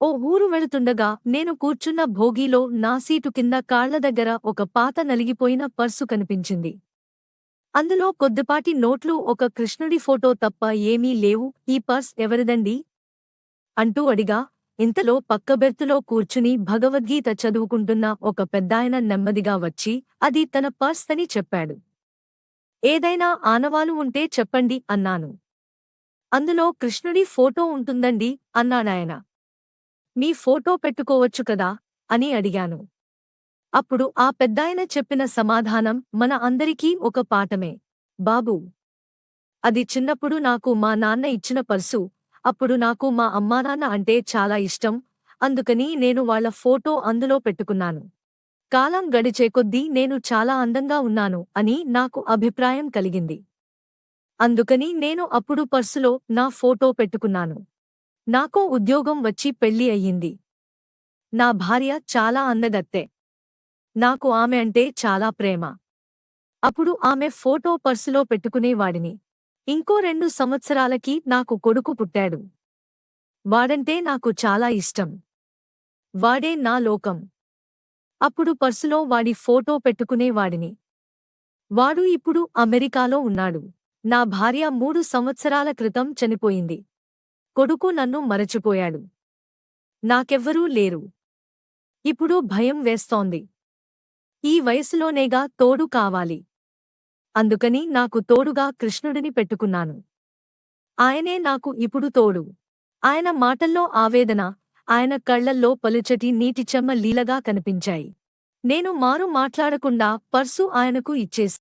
ఓ ఊరు వెళుతుండగా నేను కూర్చున్న భోగీలో నా సీటు కింద కాళ్ళ దగ్గర ఒక పాత నలిగిపోయిన పర్సు కనిపించింది. అందులో కొద్దిపాటి నోట్లు ఒక కృష్ణుడి ఫోటో తప్ప ఏమీ లేవు. ఈ పర్స్ ఎవరిదండి? అంటూ అడిగా. ఇంతలో పక్క బెర్తులో కూర్చుని భగవద్గీత చదువుకుంటున్న ఒక పెద్దాయన నెమ్మదిగా వచ్చి అది తన పర్స్ అని చెప్పాడు. ఏదైనా ఆనవాలు ఉంటే చెప్పండి అన్నాను. అందులో కృష్ణుడి ఫోటో ఉంటుందండి? అన్నాడాయన. మీ ఫోటో పెట్టుకోవచ్చు కదా? అని అడిగాను. అప్పుడు ఆ పెద్దాయన చెప్పిన సమాధానం మన అందరికీ ఒక పాఠమే. బాబూ! అది చిన్నప్పుడు నాకు మా నాన్న ఇచ్చిన పర్సు. అప్పుడు నాకు మా అమ్మానాన్న అంటే చాలా ఇష్టం. అందుకని నేను వాళ్ళ ఫోటో అందులో పెట్టుకున్నాను. కాలం గడిచే కొద్దీ నేను చాలా అందంగా ఉన్నాను అని నాకు అభిప్రాయం కలిగింది. అందుకని నేను అప్పుడు పర్సులో నా ఫోటో పెట్టుకున్నాను. నాకో ఉద్యోగం వచ్చి పెళ్ళి అయ్యింది. నా భార్య చాలా అన్నదత్తే నాకు ఆమె అంటే చాలా ప్రేమ. అప్పుడు ఆమె ఫోటో పర్సులో పెట్టుకునేవాడిని ఇంకో రెండు సంవత్సరాలకి నాకు కొడుకు పుట్టాడు. వాడంటే నాకు చాలా ఇష్టం. వాడే నా లోకం. అప్పుడు పర్సులో వాడి ఫోటో పెట్టుకునేవాడిని వాడు ఇప్పుడు అమెరికాలో ఉన్నాడు. నా భార్య మూడు సంవత్సరాల క్రితం చనిపోయింది. కొడుకు నన్ను మరచిపోయాడు. నాకెవ్వరూ లేరు. ఇప్పుడు భయం వేస్తోంది. ఈ వయసులోనేగా తోడు కావాలి. అందుకని నాకు తోడుగా కృష్ణుడిని పెట్టుకున్నాను. ఆయనే నాకు ఇప్పుడు తోడు. ఆయన మాటల్లో ఆవేదన ఆయన కళ్ళల్లో పలుచటి నీటి చెమ్మ లీలగా కనిపించాయి. నేను మారు మాట్లాడకుండా పర్సు ఆయనకు ఇచ్చేసి